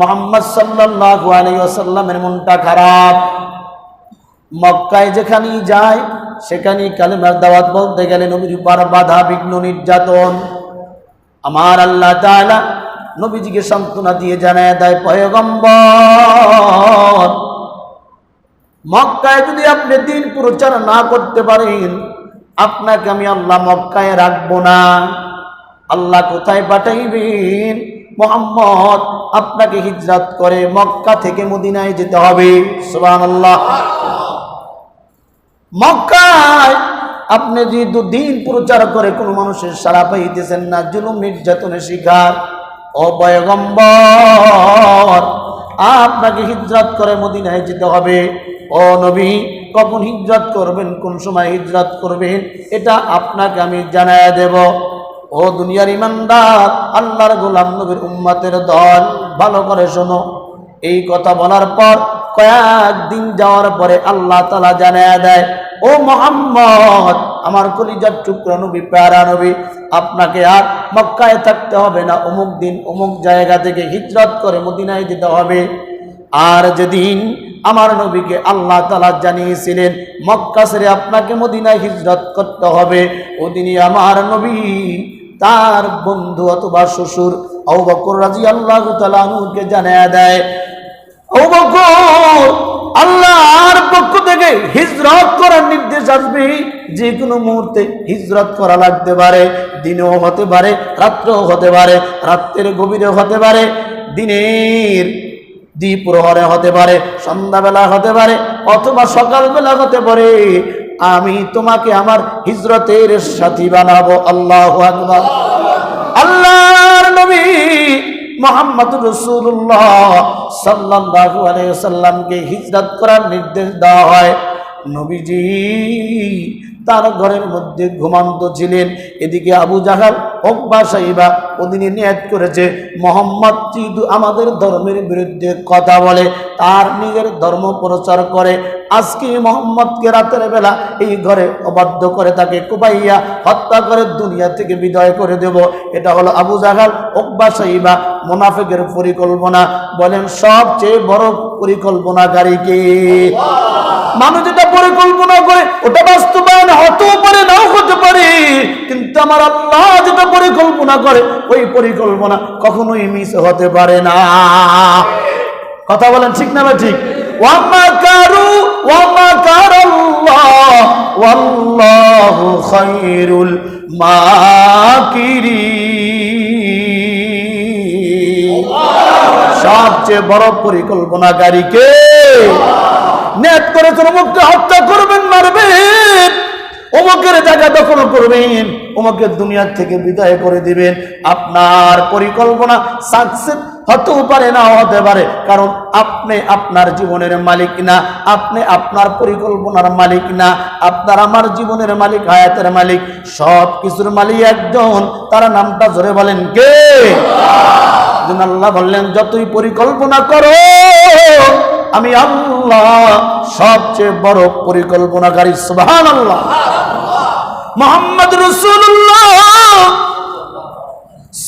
মোহাম্মদ সাল্লাল্লাহু আলাইহি ওয়াসাল্লামের মনটা খারাপ। মক্কায় যেখানেই যায়, সেখানেই কালেমার দাওয়াত বলতে গেলে নবীর উপর বাধা, বিঘ্ন, নির্যাতন। আমার আল্লাহ তাআলা নবীজিকে সান্ত্বনা দিয়ে জানায় দেয়, পয়গম্বর, মক্কায় যদি আপনি দিন প্রচার না করতে পারেন, আপনাকে আমি আল্লাহ মক্কায় রাখব না। আল্লাহ কোথায় পাঠাইবেন? মোহাম্মদ আপনাকে হিজরত করে মক্কা থেকে মদিনায় যেতে হবে। মক্কায় আপনি যেহেতু দিন প্রচার করে কোনো মানুষের সারা পাইতেছেন না, জুলুম নির্যাতনের শিকার। ও পয়গম্বর, আপনাকে হিজরত করে মদিনায় যেতে হবে। ও নবী, কখন হিজরত করবেন, কোন সময় হিজরত করবেন, এটা আপনাকে আমি জানায় দেব। ও দুনিয়ার ইমানদার, আল্লাহর গোলাম নবীর উম্মাতের দল, ভালো করে শোনো। এই কথা বলার পর কয়েকদিন যাওয়ার পরে আল্লাহ তালা জানায় দেয়, ও মোহাম্মদ, আমার কলিজার টুকরা নবী, প্যারা নবী, আপনাকে আর মক্কায় থাকতে হবে না। অমুক দিন অমুক জায়গা থেকে হিজরত করে মদিনায় যেতে হবে। আর যেদিন আমার নবীকে আল্লাহ তালা জানিয়েছিলেন, মক্কা ছেড়ে আপনাকে মদিনায় হিজরত করতে হবে, ওদিনই আমার নবী তার বন্ধু অথবা শ্বশুর ও বকর রাজি আল্লাহ তালুকে জানিয়ে দেয় বকর, আল্লাহর পক্ষ থেকে হিজরত করার নির্দেশ আসবে। যে কোনো মুহূর্তে হিজরত করা লাগতে পারে, দিনেও হতে পারে, রাত্রেও হতে পারে, রাত্রের গভীরে হতে পারে, দিনের দ্বীপ প্রহরে হতে পারে, সন্ধ্যাবেলা হতে পারে, অথবা সকালবেলা হতে পারে। আমি তোমাকে আমার হিজরতের সাথী বানাবো। আল্লাহ আকবার। আল্লাহর নবী মোহাম্মদ রসুল্লাহ সাল্লাল্লাহু আলাইহি সাল্লামকে হিজরত করার নির্দেশ দেওয়া হয়। নবীজি তার ঘরের মধ্যে ঘুমান্ত ছিলেন। এদিকে আবু জাহাল হকবা সাহিবা ওদিনে নিয়ত করেছে। মোহাম্মদ চিদু আমাদের ধর্মের বিরুদ্ধে কথা বলে, তার নিজের ধর্ম প্রচার করে আজকে মোহাম্মদকে রাতের বেলা এই ঘরে অবাধ্য করে তাকে কুবাইয়া হত্যা করে দুনিয়া থেকে বিদায় করে দেব। এটা হলো আবু জাহাল হকবা সাহিবা মোনাফেকের পরিকল্পনা। বলেন, সবচেয়ে বড় পরিকল্পনাকারীকে মানুষ যেটা পরিকল্পনা করে, ওটা বাস্তবায়ন হতেও পারে, নাও হতে পারে। কিন্তু আমার আল্লাহ যেটা পরিকল্পনা করে, ওই পরিকল্পনা কখনোই মিস হতে পারে না। কথা বলেন ঠিক না ঠিক? ওয়ামাকারু ওয়ামাকারাল্লাহ ওয়াল্লাহু খায়রুল মাকিরিন সবচেয়ে বড় পরিকল্পনাকারী কে নেট করে অমুককে হত্যা করবেন, মারবেন, অমুকের জায়গা দখল করবেন, অমুকের দুনিয়ার থেকে বিদায় করে দিবেন। আপনার পরিকল্পনা সাকসেস হতেও পারে না, হতে পারে। কারণ আপনি আপনার জীবনের মালিক না, আপনি আপনার পরিকল্পনার মালিক না, আপনার আমার জীবনের মালিক, হায়াতের মালিক সব কিছুর মালিক একজন। তার নামটা জোরে বলেন কে? আল্লাহ বললেন, যতই পরিকল্পনা করো, আমি আল্লাহ সবচেয়ে বড় পরিকল্পনাকারী সুবহান আল্লাহ মোহাম্মদ রসুল্লাহ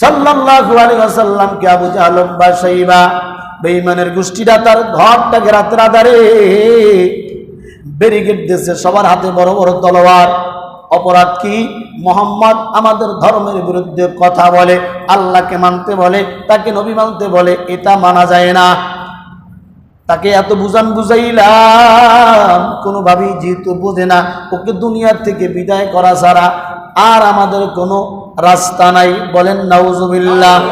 সাল্লাল্লাহু আলাইহি ওয়াসাল্লামকে আবু জাহল বাসাইবা বেঈমানের গোষ্ঠীরা তার ঘরটাকে রাতের আধারে ব্যারিকেড দিয়েছে। সবার হাতে বড় বড় তলোয়ার। অপরাধ কি? মোহাম্মদ আমাদের ধর্মের বিরুদ্ধে কথা বলে, আল্লাহকে মানতে বলে, তাকে নবী মানতে বলে, এটা মানা যায় না। তাকে এত বুঝান বুঝাইলাম, কোনোভাবেই যেহেতু বোঝে না, ওকে দুনিয়ার থেকে বিদায় করা ছাড়া আর আমাদের কোনো রাস্তা নাই। বলেন, নাউজুবিল্লাহ।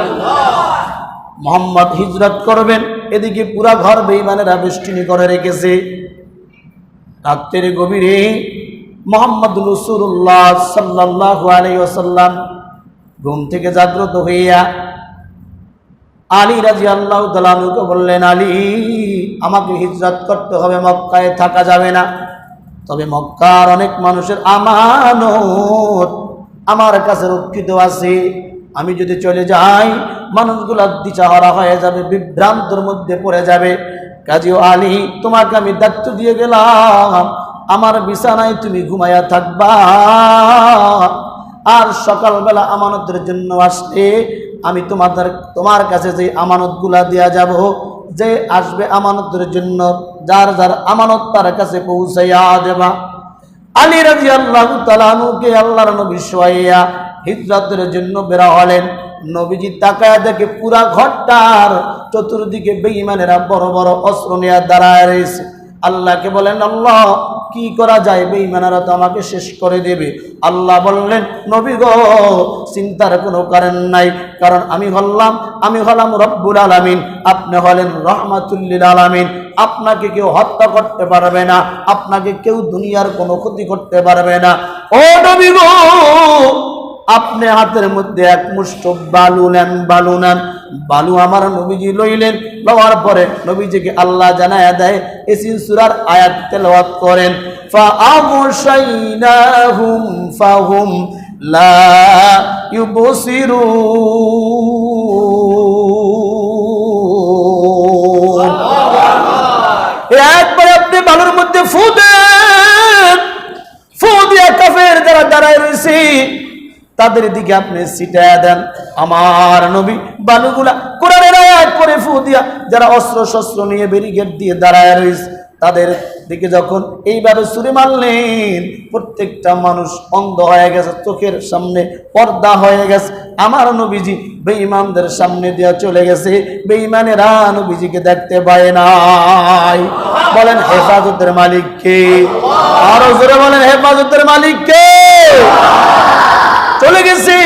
মোহাম্মদ হিজরত করবেন, এদিকে পুরা ঘর বেইমানেরা বেষ্টিনী করে রেখেছে। রাত্রের গভীরে মোহাম্মদ রসুল্লাহ সাল্লাহ আলাইসাল্লাম ঘুম থেকে জাগ্রত হইয়া আলী রাজি আল্লাহ তালুকে বললেন, আলী, আমাকে হিজরত করতে হবে, মক্কায় থাকা যাবে না। তবে মক্কার অনেক মানুষের আমানত আমার কাছে রক্ষিত আছে। আমি যদি চলে যাই মানুষগুলা দিচাহারা হয়ে যাবে, বিভ্রান্তর মধ্যে পড়ে যাবে। কাজী আলী, তোমাকে আমি দায়িত্ব দিয়ে গেলাম। আমার বিছানায় তুমি ঘুমাইয়া থাকবা। আর সকালবেলা আমানতের জন্য আসলে আমি তোমাদের তোমার কাছে যে আমানতগুলা দেয়া যাব যে আসবে আমানতের জন্য, যার যার আমানত তার কাছে পৌঁছাইয়া দেবা। আলী রাজি আল্লাহ তালানুকে আল্লাহর নবী হিজরতের জন্য বেরা হলেন। নবীজি তাকায় দেখে পুরা ঘরটার চতুর্দিকে বেঈমানেরা বড় বড় অস্ত্র নেয়া দাঁড়ায় রয়েছে। আল্লাহকে বলেন, আল্লাহ কি করা যায়? বেঈমানেরা তো আমাকে শেষ করে দেবে। আল্লাহ বললেন, নবী গো, চিন্তার কোনো কারণ নাই। কারণ আমি হলাম আমি হলাম রব্বুল আলামিন। আপনি হলেন রহমাতুল্লিল আলামিন। আপনাকে কেউ হত্যা করতে পারবে না। আপনাকে কেউ দুনিয়ার কোনো ক্ষতি করতে পারবে না। ও নবী গো, আপনি হাতের মধ্যে এক মুষ্ট বালু নেন বালু নেন। বালু আমার নবীজি লইলেন, লওয়ার পরে নবীজিকে আল্লাহ জানায়া দেয়, এসিন সুরার আয়াত তেলাওয়াত করেন ফাআমশাইনাহুম ফাহুম লা ইউবসিরুন। একবার আপনি বালুর মধ্যে ফু দেন, ফু দিয়া কাফের যারা দাঁড়ায় রয়েছে তাদের দিকে আপনি ছিটায় দেন। আমার নবী বালুগুলা কোরআনের পরে ফু দিয়া যারা অস্ত্র শস্ত্র নিয়ে ব্যারিকেড দিয়ে দাঁড়ায় রয়েছে, তাদের দিকে যখন এইভাবে ছুরি মারলেন, প্রত্যেকটা মানুষ অন্ধ হয়ে গেছে, চোখের সামনে পর্দা হয়ে গেছে। আমার নবীজি বেঈমানদের সামনে দিয়া চলে গেছে। বেঈমানেরা নবীজিকে দেখতে পায় নাই। বলেন, হেফাজতের মালিক কে? আরও জোরে বলেন, হেফাজতের মালিক কে? চলে গেছি।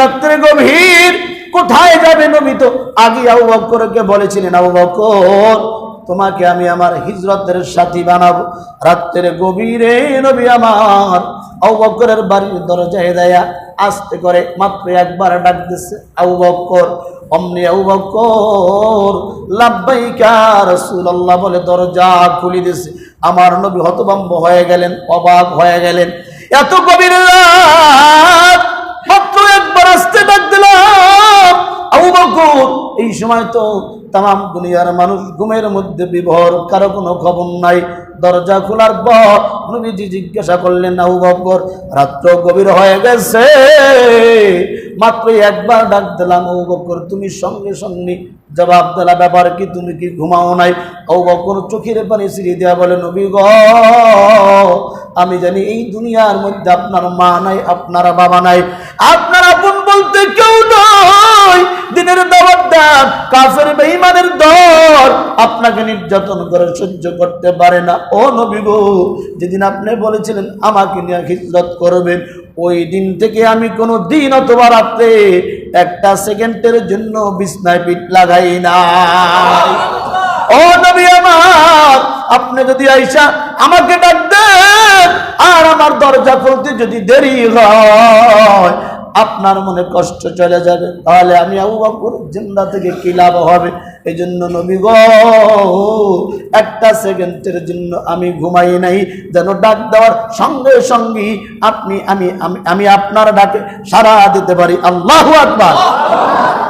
রাত্রে গভীর। কোথায় যাবে নবী তো? আগে আবু বক্করকে বলেছিলেন, আবু বক্কর তোমাকে আমি আমার হিজরতের সাথী বানাবো। রাত্রের গভীরে নবী আমার আবু বক্করের বাড়ির দরজায় দেয়া আস্তে করে মাত্র একবার ডাক দিচ্ছে আবু বক্কর অমনি আবু বক্কর লাব্বাইকা রাসূলুল্লাহ বলে দরজা খুলি দিছে। আমার নবী হতভম্ব হয়ে গেলেন, অবাক হয়ে গেলেন। এত গভীর রাত মাত্র একবার আসতে ডাক দিলাম আবু এই সময় তো তাম দুনিয়ার মানুষ ঘুমের মধ্যে বিভোর, কারও কোনো খবর নাই। দরজা খোলার পর নবীজি জিজ্ঞাসা করলেন, আবু বকর, রাত্র গভীর হয়ে গেছে। মাত্র একবার ডাক দিলাম, আবু বকর, তুমি সঙ্গে সঙ্গে জবাব দিলা, ব্যাপার কি? তুমি কি ঘুমাও নাই? আবু বকর চোখের পানি সিঁড়ি দেওয়া বলে, নবী গ, আমি জানি এই দুনিয়ার মধ্যে আপনার মা নাই, আপনার বাবা নাই। আপনার আপন বলতে কেউ নয়, দিনের দাবার কাফের বেঈমানের দর আপনাকে নির্যাতন করে, সহ্য করতে পারে না। ও নবী গো, যেদিন আপনি বলেছিলেন আমাকে নিয়ে হিজরত করবেন, ওই দিন থেকে আমি কোনো দিন অথবা রাত্রে একটা সেকেন্ডের জন্য বিছনায় পিঠ লাগাই না। ও নবী আমার, আপনি যদি আইসা আমাকে ডাক দেন, আর আমার দরজা খুলতে যদি দেরি হয় আপনার মনে কষ্ট চলে যাবে। তাহলে আমি আবু বকর জিন্দা থেকে কি লাভ হবে? এই জন্য নবী গো, একটা সেকেন্ডের জন্য আমি ঘুমাই নাই। যেন ডাক দেওয়ার সঙ্গে সঙ্গে আপনি, আমি আমি আপনার ডাকে সারা দিতে পারি। আল্লাহ আকবার।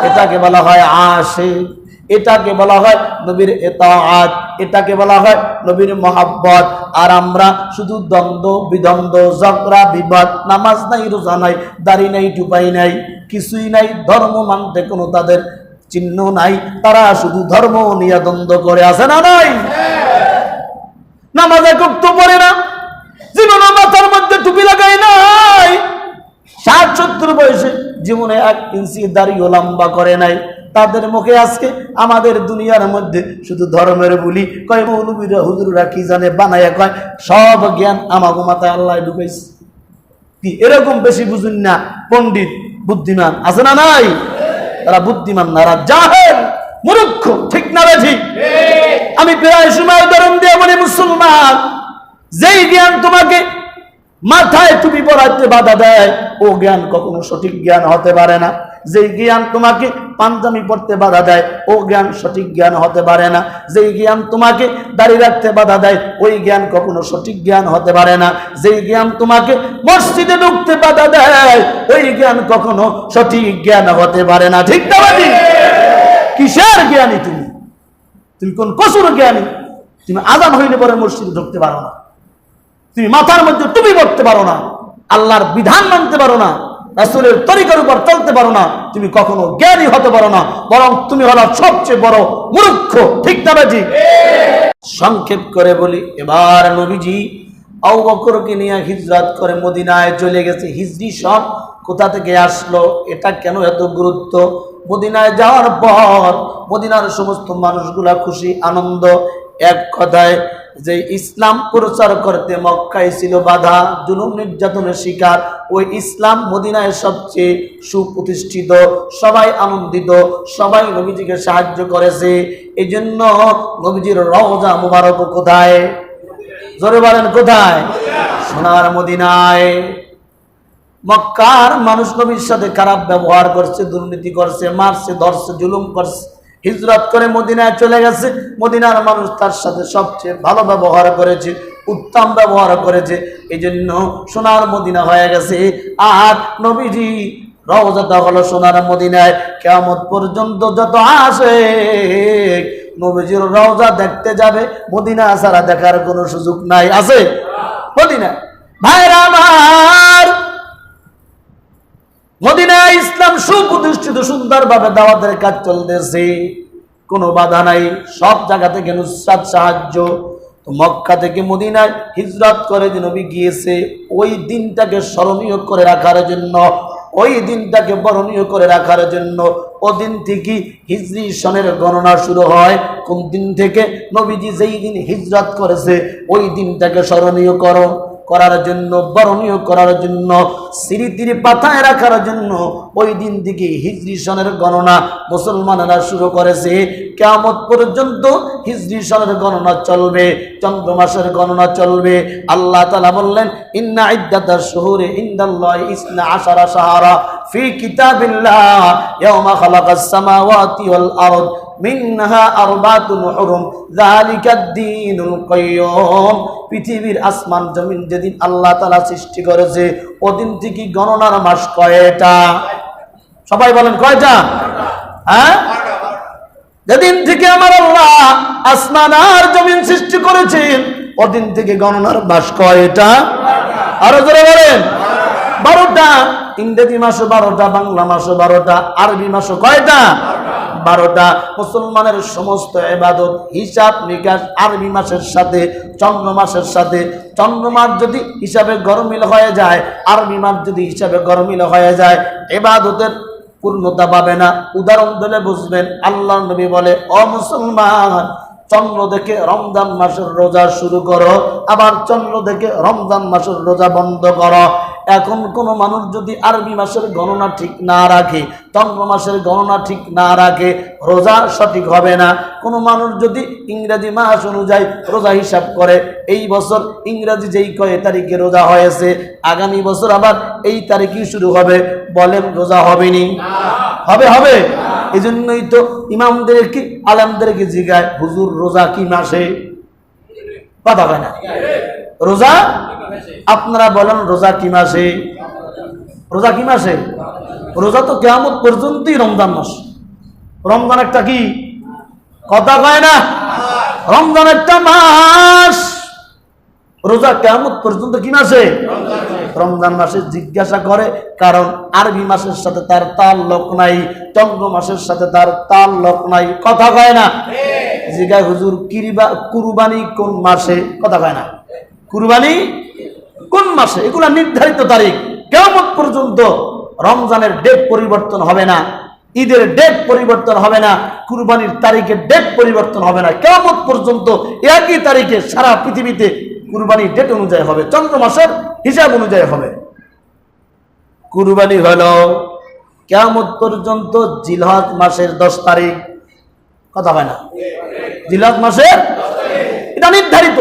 এটাকে বলা হয় আশিক। এটাকে বলা হয় নবীর এতাআত, এটাকে বলা হয় নবীর মহাব্বত। আর আমরা শুধু দ্বন্দ্ব, বিদ্বন্দ্ব, ঝগড়া, বিবাদ, নামাজ নাই, রোজা নাই, দাড়ি নাই, টুপাই নাই, কিছুই নাই, ধর্ম মানতে কোনো তাদের চিহ্ন নাই। তারা শুধু ধর্ম নিয়ে দ্বন্দ্ব করে আছে না নাই? নামাজে একক তো পড়ে না, জীবনে মাথার মধ্যে টুপি লাগাই নাই। ষাট, সত্তর বয়সে জীবনে এক ইঞ্চি দাড়িও লম্বা করে নাই। তাদের মুখে আজকে আমাদের দুনিয়ার মধ্যে শুধু ধর্মের বলি কয়, মৌলবীরা হুজুরা কি জানে, বানায় কয়, সব জ্ঞান আমাকে মাথায় আল্লাহ ঢুকাইছে। কি, এরকম বেশি বুঝুন না, পণ্ডিত, বুদ্ধিমান, আছে না নাই? তারা বুদ্ধিমান না এরা জাহেল, মূর্খ, ঠিক না ঠিক? আমি প্রায় সময় উদাহরণ দিয়ে বলি, মুসলমান, যেই জ্ঞান তোমাকে মাথায় টুপি পড়াতে বাধা দেয়, ও জ্ঞান কখনো সঠিক জ্ঞান হতে পারে না। যেই জ্ঞান তোমাকে পাঞ্জামি পড়তে বাধা দেয়, ও জ্ঞান সঠিক জ্ঞান হতে পারে না। যেই জ্ঞান তোমাকে দাঁড়িয়ে রাখতে বাধা দেয়, ওই জ্ঞান কখনো সঠিক জ্ঞান হতে পারে না। যেই জ্ঞান তোমাকে মসজিদে ঢুকতে বাধা দেয়, ওই জ্ঞান কখনো সঠিক জ্ঞান হতে পারে না। ঠিক না কিসের জ্ঞানী তুমি? তুমি কোন কসুর জ্ঞানী? তুমি আজান হইলে পরে মসজিদে ঢুকতে পারো না। তুমি মাথার মধ্যে টুপি পড়তে পারো না। আল্লাহর বিধান মানতে পারো না। রাসূলের তরিকার উপর চলতে পারো না, তুমি কখনো জ্ঞানী হতে পারো না, বরং তুমি হলো সবচেয়ে বড় মূর্খ। ঠিক না বাজি? সংক্ষেপ করে বলি, এবার নবীজি আউ বকরকে নিয়ে হিজরত করে মদিনায় চলে গেছে। হিজরি সব কোথা থেকে আসলো, এটা কেন এত গুরুত্ব? মদিনায় যাওয়ার পর মদিনার সমস্ত মানুষগুলা খুশি, আনন্দ এক কথায় যে ইসলাম প্রচার করতে মক্কায় ছিল বাধা, জুলুম নির্যাতনের শিকার। ওই ইসলাম মদিনায় সবচেয়ে সুপ্রতিষ্ঠিত, সবাই আনন্দিত, সবাই নবীজিকে সাহায্য করেছে। এই জন্য নবীজির রওজা মুবারক কোথায়? জোরে বলেন, কোথায়? সোনার মদিনায়। মক্কার মানুষ নবীর সাথে খারাপ ব্যবহার করছে, দুর্নীতি করছে, মারছে, ধরছে, জুলুম করছে। হিজরত করে মদিনায় চলে গেছে। মদিনার মানুষ তার সাথে সবচেয়ে ভালো ব্যবহার করেছে, উত্তম ব্যবহার করেছে। এই জন্য সোনার মদিনা হয়ে গেছে। আর নবীজি রওজাটা হলো সোনার মদিনায়। কেমন পর্যন্ত যত আসে, নবীজির রওজা দেখতে যাবে। মদিনা ছাড়া দেখার কোনো সুযোগ নাই, আছে? মদিনা ভাইরা আমার মদিনা ইসলাম সুপ্রতিষ্ঠিত সুন্দরভাবে দাওয়াতের কাজ চলতেছে। কোনো বাধা নাই। সব জায়গা থেকে নুসরাত সাহায্য। তো মক্কা থেকে মদিনায় হিজরত করে যে নবী গিয়েছে, ওই দিনটাকে স্মরণীয় করে রাখার জন্য, ওই দিনটাকে বরণীয় করে রাখার জন্য, ওদিন থেকে হিজরি সনের গণনা শুরু হয়। কোন দিন থেকে? নবীজি যেই দিন হিজরত করেছে, ওই দিনটাকে স্মরণীয় করো। করার জন্য, বরণীয় করার জন্য, স্মৃতির পাতায় রাখার জন্য ওই দিন থেকে হিজরি সনের গণনা মুসলমানেরা শুরু করেছে। কেমত পর্যন্ত হিজরি সনের গণনা চলবে চন্দ্র মাসের গণনা চলবে। আল্লাহ তালা বললেন, ইন্না ইদ্দাতার শহুরে ইন্দাল্লাহ ইসনা আশারা সাহারা ফি কিতাবিল্লাহ, ইয়াউমা খালাকাস সামাওয়াতি ওয়াল আরদ, মিনহা আরবাতুন পৃথিবীর আসমান, জমিন যেদিন আল্লাহ তালা সৃষ্টি করেছে, ওদিন থেকে গণনার মাস কয়টা? সবাই বলেন কয়টা? হ্যাঁ? যেদিন থেকে আমার আল্লাহ আসমান আর জমিন সৃষ্টি করেছেন, ওদিন থেকে গণনার মাস কয়টা? আরও জোরে বলেন। বারোটা। ইংরেজি মাসও বারোটা, বাংলা মাসও বারোটা, আরবি মাসও কয়টা? বারোটা। মুসলমানের সমস্ত এবাদত হিসাব নিকাশ আরবি মাসের সাথে, চন্দ্র মাসের সাথে। চন্দ্র মাস যদি হিসাবে গরমিল হয়ে যায়, আরবি মাস যদি হিসাবে গরমিল হয়ে যায় এবাদতের পূর্ণতা পাবে না। উদাহরণ দিলে বুঝবেন, আল্লাহ নবী বলে অ মুসলমান, চন্দ্র দেখে রমজান মাসের রোজা শুরু করো, আবার চন্দ্র দেখে রমজান মাসের রোজা বন্ধ করো। এখন কোন মানুষ যদি আরবি মাসের গণনা ঠিক না রাখে, চন্দ্র মাসের গণনা ঠিক না রাখে, রোজা সঠিক হবে না। কোনো মানুষ যদি ইংরেজি মাস অনুযায়ী রোজা হিসাব করে, এই বছর ইংরেজি যেই কয় তারিখে রোজা হয়েছে, আগামী বছর আবার এই তারিখই শুরু হবে, বলেন রোজা হবেনি? হবে হবে। এই জন্যই তো ইমামদের ইমামদেরকে, আলামদেরকে জিগায়, হুজুর রোজা কি মাসে? কথা হয় না। রোজা? আপনারা বলেন, রোজা কি মাসে? রোজা কি মাসে? রোজা তো কেমন পর্যন্তই রমজান মাস। রমজান একটা কি? কথা কয় না? রমজান একটা মাস। রোজা কেমন পর্যন্ত কি মাসে? রমজান মাসে জিজ্ঞাসা করে, কারণ আরবি মাসের সাথে তার তাল লোক নাই, চন্দ্র মাসের সাথে তার তাল লোক নাই। কথা কয় না? জিগায় হুজুর, কিরিবা কুরবানি কোন মাসে? কথা কয় না? কুরবানি কোন মাসে? এগুলা নির্ধারিত তারিখ। কেমন পর্যন্ত রমজানের ডেট পরিবর্তন হবে না, ঈদের ডেট পরিবর্তন হবে না, কুরবানির তারিখের ডেট পরিবর্তন হবে না। কেমন পর্যন্ত একই তারিখে সারা পৃথিবীতে কুরবানির ডেট অনুযায়ী হবে, চন্দ্র মাসের হিসাব অনুযায়ী হবে। কুরবানি হলো কেমন পর্যন্ত জিলহজ মাসের দশ তারিখ। কথা হয় না? জিলহজ মাসের এটা নির্ধারিত।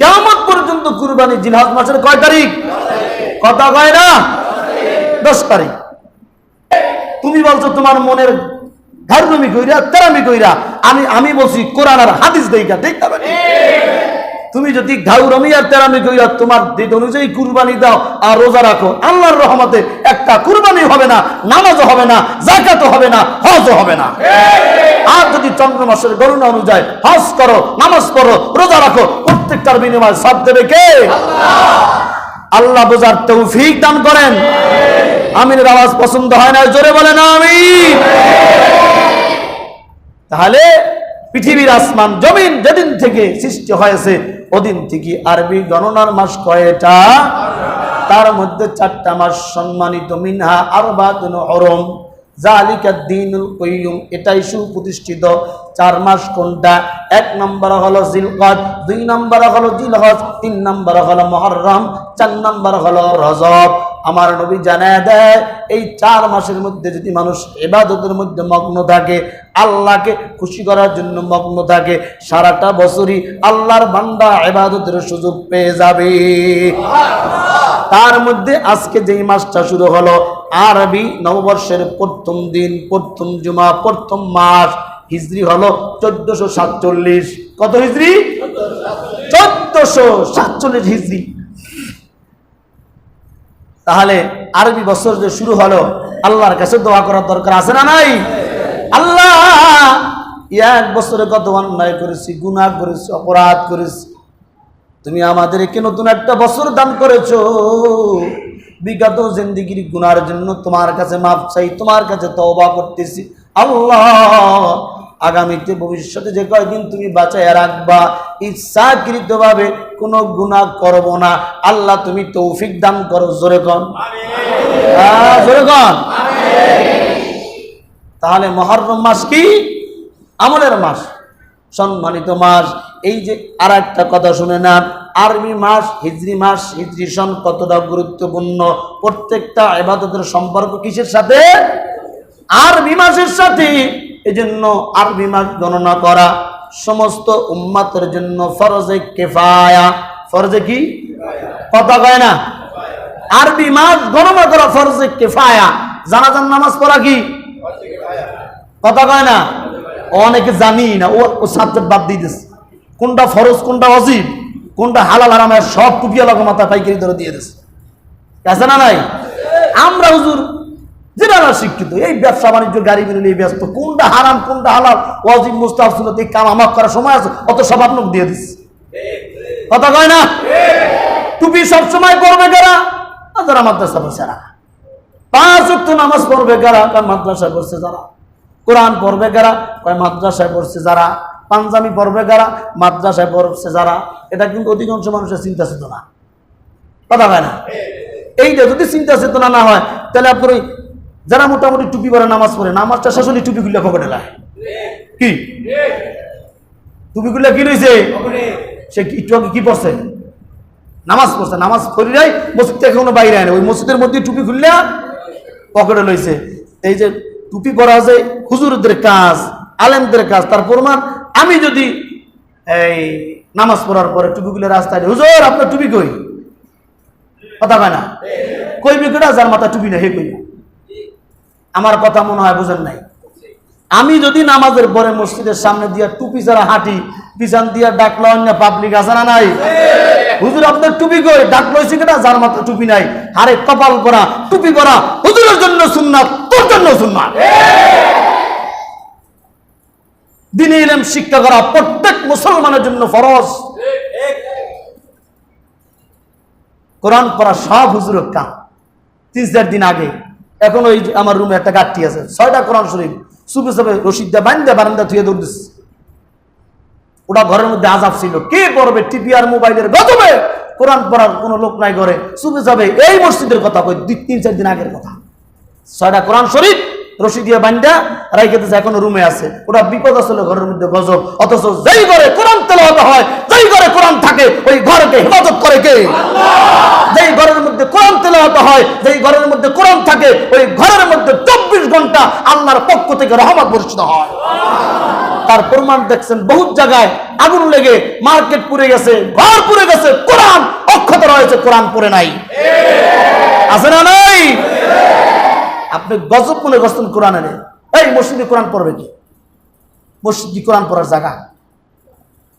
কেমন কুরবানি জিলহাজ মাসের কয় তারিখ? কথা কয় না? দশ তারিখ। তুমি বলছো তোমার মনের ধারণমি কইরা, তেরামি কইরা, আমি আমি বলছি কোরআন আর হাদিস ঠিক না বেটা? তুমি যদি ঘাউরমি আর তেরামি কইরা তোমার দিত অনুযায়ী কুরবানি দাও আর রোজা রাখো, আল্লাহর রহমতে একটা কুরবানি হবে না, নামাজও হবে না জাকাতও হবে না, হজও হবে না। আর যদি চন্দ্র মাসের গণনা অনুযায়ী হজ করো, নামাজ পড়ো, রোজা রাখো, প্রত্যেকটার বিনিময়ে সব দেবে কে? আল্লাহ। বোঝার তৌফিক দান করেন। আমিনের আওয়াজ পছন্দ হয় না, জোরে বলে না আমি তাহলে পৃথিবীর আসমান, জমিন যেদিন থেকে সৃষ্টি হয়েছে, ওদিন থেকে আরবি গণনার মাস কয়টা? তার মধ্যে চারটা মাস সম্মানিত, মিনহা আরবাতুন হরম জালিকা দিনুল কয়ুম এটাই মাস এক দুই তিন চার হলো রজব। আমার নবী জানায় দেয়, এই চার মাসের মধ্যে যদি মানুষ এবাদতের মধ্যে মগ্ন থাকে, আল্লাহকে খুশি করার জন্য মগ্ন থাকে, সারাটা বছরই আল্লাহর বান্দা এবাদতের সুযোগ পেয়ে যাবে। তার মধ্যে আজকে যেই মাসটা শুরু হলো, আরবি নববর্ষের প্রথম দিন, প্রথম জুমা, প্রথম মাস, হিজরি হলো চোদ্দশো সাতচল্লিশ। কত হিজরি? চোদ্দশো সাতচল্লিশ হিজরি। তাহলে আরবি বছর যে শুরু হলো, আল্লাহর কাছে দোয়া করার দরকার আছে না নাই? আল্লাহ এক বছরে কত অন্যায় করেছি, গুনাহ করেছি, অপরাধ করেছি। তুমি আমাদের আমাদেরকে নতুন একটা বছর দান করেছ। বিগত জিন্দিগির গুনার জন্য তোমার কাছে মাপ চাই, তোমার কাছে তওবা করতেছি। আল্লাহ আগামীতে ভবিষ্যতে যে কয়দিন তুমি বাঁচাইয়া রাখবা ইচ্ছাকৃতভাবে কোনো গুণা করব না। আল্লাহ তুমি তৌফিক দান করো জোরে কন। আহ, জোরে কন। তাহলে মহরম মাস কি? আমলের মাস। সম্মানিত মাস। এই যে আর একটা কথা শুনে না আরবি মাস হিজরি মাস হিজরি সন কতটা গুরুত্বপূর্ণ? প্রত্যেকটা এবাদতের সম্পর্ক কিসের সাথে? আরবি মাসের সাথে। এই জন্য আরবি মাস গণনা করা সমস্ত উম্মাতের জন্য ফরজে কেফায়া। ফরজে কি? কথা কয় না? আরবি মাস গণনা করা ফরজে কেফায়া। জানাজান নামাজ পড়া কি? কথা কয় না? অনেকে জানি না, ও ও সাবজেক্ট বাদ দিয়ে দিস কোনটা ফরজ, কোনটা অজিব, কোনটা হালাল, হারাম, এর সব টুপিয়া লগা মাথা পাইকারি ধরে দিয়ে দিস আছে না নাই? আমরা হুজুর না শিক্ষিত, এই ব্যবসা বাণিজ্য, গাড়ি বেরোলে ব্যস্ত, কোনটা হারাম, কোনটা হালাল অজিব মুস্তাফ এই কাম আমাক করার সময় আছে অত সব আপনাকে দিয়ে দিস কথা কয় না? টুপি সবসময় পড়বে কারা? যারা মাদ্রাসা না। পাঁচ ওয়াক্ত নামাজ পড়বে কারা? কার মাদ্রাসায় পড়ছে যারা? কোরআন পড়বে কারা? কয় মাদ্রাসায় পড়ছে যারা? পাঞ্জাবি পড়বে কারা? মাদ্রাসায় পড়ছে যারা? এটা কিন্তু অধিকাংশ মানুষের চিন্তা চেতনা কথা হয় না? এইটা যদি চিন্তা চেতনা না হয়, তাহলে আপনার যারা মোটামুটি টুপি পরে নামাজ পড়ে, নামাজটা শেষ হলে টুপি খুললে পকেটে লায় কি? টুপি খুললে কি রয়েছে সে একটু আগে কি পড়ছে? নামাজ পড়ছে। নামাজ পড়িরাই মসজিদ থেকে এখনও বাইরে আনে ওই মসজিদের মধ্যে টুপি খুললে পকেটে লইছে। এই যে টুপি পরা যে হুজুরদের কাজ, আলেমদের কাজ, তার প্রমাণ আমি যদি এই নামাজ পড়ার পরে টুপি খুলে রাস্তায় হুজুর, আপনার টুপি কই? কথা কয় না। কই বিকেটা যার মাথা টুপি না হে কই আমার কথা মনে হয় বুঝেন নাই। আমি যদি নামাজের পরে মসজিদের সামনে দিয়া টুপি ছাড়া হাঁটি পিছন দিয়া ডাকলো অন্য পাবলিক আছে না নাই? হুজুর, আপনার টুপি কই? ডাকলো কেটা? যার মাথা টুপি নাই। হারে কপাল পরা, টুপি পরা, হুজুরের জন্য সুন্নাত, তোর জন্য সুন্নাত। দিনে ইলেম শিক্ষা করা প্রত্যেক মুসলমানের জন্য ফরজ। কোরআন পড়া সব হুজুরের কাম। তিন চার দিন আগে এখন ওই আমার রুমে একটা গাঠটি আছে, ছয়টা কোরআন শরীফ সুবে সবে রশিদ দিয়ে বান্ধে বারান্দা থুয়ে দৌড় দিচ্ছে ওটা ঘরের মধ্যে আজাব ছিল। কে করবে টিভি আর মোবাইলের গতবে কোরআন পড়ার কোনো লোক নাই করে সুবে যাবে এই মসজিদের কথা কই দুই, তিন, চার দিন আগের কথা। ছয়টা কোরআন শরীফ রশি দিয়ে বান্ডা রাইকে এখনও রুমে আছে। ওটা বিপদ আসলে ঘরের মধ্যে গজব। অথচ যেই ঘরে কোরআন তেলাওয়াত হয় ঘরে কোরআন থাকে ওই ঘরকে হেফাজত করে কে? যেই ঘরের মধ্যে কোরআন তেলাওয়াত হয় যেই ঘরের মধ্যে কোরআন থাকে ওই ঘরের মধ্যে চব্বিশ ঘণ্টা আল্লাহর পক্ষ থেকে রহমত বর্ষিত হয়। তার প্রমাণ দেখছেন বহুত জায়গায় আগুন লেগে মার্কেট পুড়ে গেছে ঘর পুড়ে গেছে কোরআন অক্ষত রয়েছে কোরআন পড়ে নাই। আছে না নাই? আপনি গজব মনে করছেন কোরআনের এই মসজিদে কোরআন পড়বে কি? মসজিদ কোরআন পড়ার জায়গা?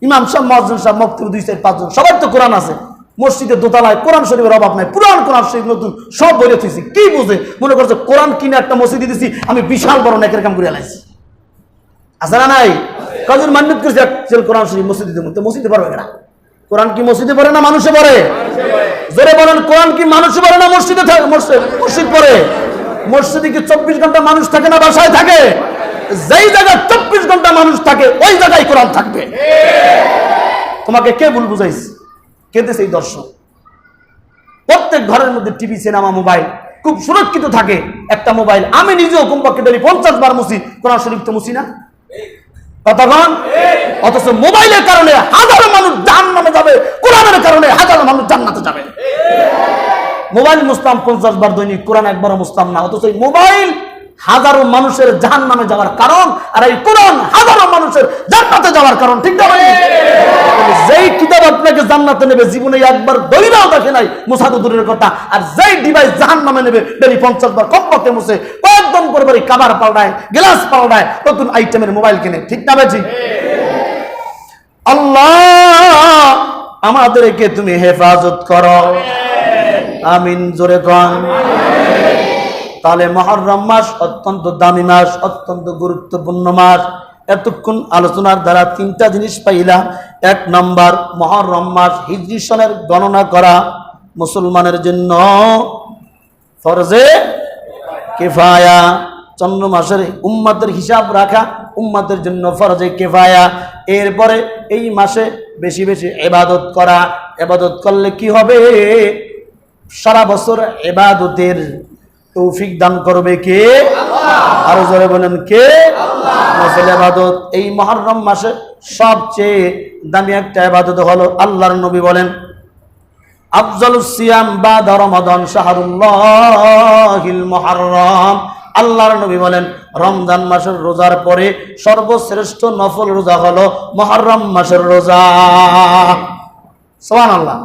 ইমাম সাহেব মহাজন সাহেব মক্তি দুই চার পাঁচজন সবার তো কোরআন আছে। মসজিদের দোতলায় কোরআন শরীফের অভাব নাই। পুরান কোরআন শরীফ নতুন, সব বলে থুইছি। কি বুঝে? মনে করছে, কোরআন কিনে একটা মসজিদে দিছি, আমি বিশাল বড় নেকের কাম করে আলাইছি। আছে না নাই? কজন মান্যত করছে কোরআন শরীফ মসজিদের মধ্যে। মসজিদে পারবে না কোরআন কি মসজিদে পড়ে না মানুষে পড়ে? জোরে বলেন, কোরআন কি মানুষে পড়ে না মসজিদে মসজিদ মসজিদ পড়ে? মসজিদে কি চব্বিশ ঘণ্টা মানুষ থাকে না বাসায় থাকে? যেই জায়গায় চব্বিশ ঘণ্টা মানুষ থাকে, ওই জায়গায় কোরআন থাকবে। তোমাকে কে ভুল বুঝাইছে? কে দেশে এই দর্শন? প্রত্যেক ঘরের মধ্যে টিভি সিনেমা মোবাইল খুব সুরক্ষিত থাকে একটা মোবাইল আমি নিজেও কমপক্ষে ডেলি পঞ্চাশ বার মুছি, কোরআন শরীফ তো মুছি না। কতক্ষণ অথচ মোবাইলের কারণে হাজারো মানুষ জান নামে যাবে, কোরআনের কারণে হাজারো মানুষ জান্নাতে যাবে। মোবাইল মুসলাম পঞ্চাশ বার দৈনিক কোরআন একবারও মুসলাম না, অথচ মোবাইল হাজারো মানুষের জাহান নামে যাওয়ার কারণ আর এই কোরআন হাজারো মানুষের জান্নাতে যাওয়ার কারণ, ঠিক না? যেই কিতাব আপনাকে জান্নাতে নেবে, জীবনে একবার দৈরাও দেখে নাই মুসাদু দূরের কথা। আর যেই ডিভাইস জাহান নামে নেবে, ডেলি পঞ্চাশ বার কমপক্ষে মুছে, কয়েকদম করে বাড়ি কাবার পাল্টায়, গ্লাস পাল্টায়, নতুন আইটেমের মোবাইল কিনে, ঠিক না ভাই? আল্লাহ, আমাদেরকে তুমি হেফাজত করো। আমিন, জোরে কন। তাহলে মহরম মাস অত্যন্ত দামি মাস, অত্যন্ত গুরুত্বপূর্ণ মাস। এতক্ষণ আলোচনার দ্বারা তিনটা জিনিস পাইলাম। এক নম্বর, মহরম মাস হিজরি সনের গণনা করা মুসলমানের জন্য ফরজে কেফায়া। চন্দ্র মাসের উম্মাতের হিসাব রাখা উম্মাতের জন্য ফরজে কেফায়া। এরপরে এই মাসে বেশি বেশি এবাদত করা। এবাদত করলে কি হবে? সারা বছর এবাদতের তৌফিক দান করবে কে? আরও জোরে বলেন কে? নফল এবাদত এই মহরম মাসে সবচেয়ে দামি একটা এবাদত হলো আল্লাহর নবী বলেন আফজল সিয়াম বা রমাদান শাহরুল্লাহিল মুহাররম আল্লাহর নবী বলেন রমজান মাসের রোজার পরে সর্বশ্রেষ্ঠ নফল রোজা হলো মহরম মাসের রোজা। সুবহানাল্লাহ।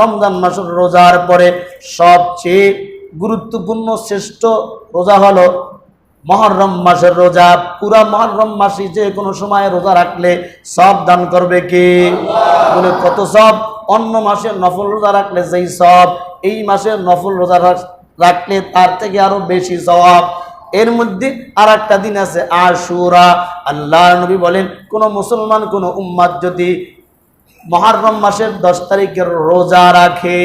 রমজান মাসের রোজার পরে সবচেয়ে গুরুত্বপূর্ণ শ্রেষ্ঠ রোজা মহরম মাসের রোজা। পুরা মহরম মাসে যে কোনো সময় রোজা রাখলে সব দান করবে কে? বলে, কত সব? অন্য মাসে নফল রোজা রাখলে যেই সব, এই মাসে নফল রোজা রাখলে তার থেকে আরও বেশি সব। এর মধ্যে আর একটা দিন আছে আশুরা। আল্লাহ নবী বলেন, কোন মুসলমান, কোন উম্মাদ যদি মহারম মাসের দশ তারিখের রোজা রাখে,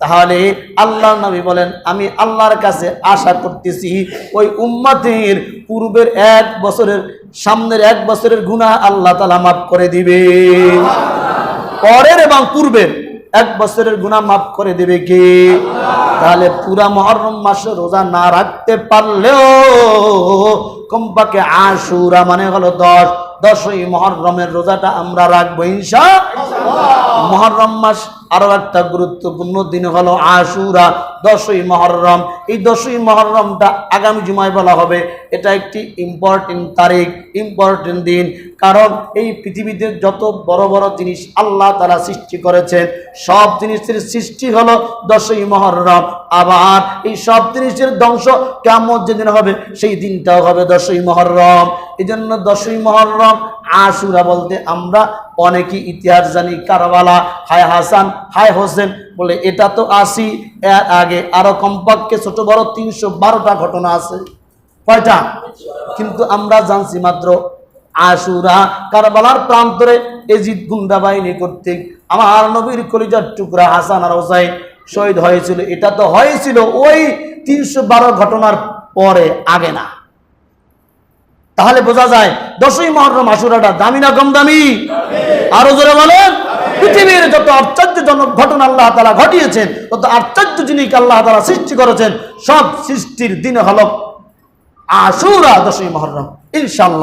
তাহলে আল্লাহ নবী বলেন, আমি আল্লাহর কাছে আশা করতেছি, ওই উম্মাতের পূর্বের এক বছরের, সামনের এক বছরের গুনাহ আল্লাহ তালা মাফ করে দিবে। পরের এবং পূর্বের এক বছরের গুনাহ মাফ করে দেবে কে? তাহলে পুরা মহরম মাসে রোজা না রাখতে পারলেও কমপাকে আশুরা মানে হলো দশ, দশই মহরমের রোজাটা আমরা রাখব ইনশা মহরম মাস আরও একটা গুরুত্বপূর্ণ দিন হলো আশুরা, দশই মহরম। এই দশই মহরমটা আগামী জুমায় বলা হবে। এটা একটি ইম্পর্টেন্ট তারিখ ইম্পর্টেন্ট দিন। কারণ এই পৃথিবীতে যত বড় বড় জিনিস আল্লাহ তারা সৃষ্টি করেছেন, সব জিনিসের সৃষ্টি হলো দশই মহরম। আবার এই সব জিনিসের ধ্বংস কেমন যেদিন হবে, সেই দিনটাও হবে দশই মহরম। এই জন্য দশই মহরম আশুরা বলতে আমরা অনেকেই ইতিহাস জানি, কারবালা, হায় হাসান, হায় হোসেন বলে এটা তো আসি। এর আগে আরও কমপক্ষে ছোট বড় তিনশো বারোটা ঘটনা আছে, কয়টা? কিন্তু আমরা জানছি মাত্র আশুরা, কারবালার প্রান্তরে এজিদ গুন্ডা বাহিনী কর্তৃক আমার নবীর কলিজার টুকরা হাসান আর হোসাইন শহীদ হয়েছিল, এটা তো হয়েছিল ওই তিনশো বারো ঘটনার পরে, আগে না। তাহলে বোঝা যায়, দশই মহরম আশুরাটা দামি না কম দামি? আরও জোরে বলেন। পৃথিবীর যত আশ্চর্যজনক ঘটনা আল্লাহ তালা ঘটিয়েছেন, তত আশ্চর্য জিনিস আল্লাহ তালা সৃষ্টি করেছেন, সব সৃষ্টির দিন হল আশুরা দশই মহরম ইনশাল্লাহ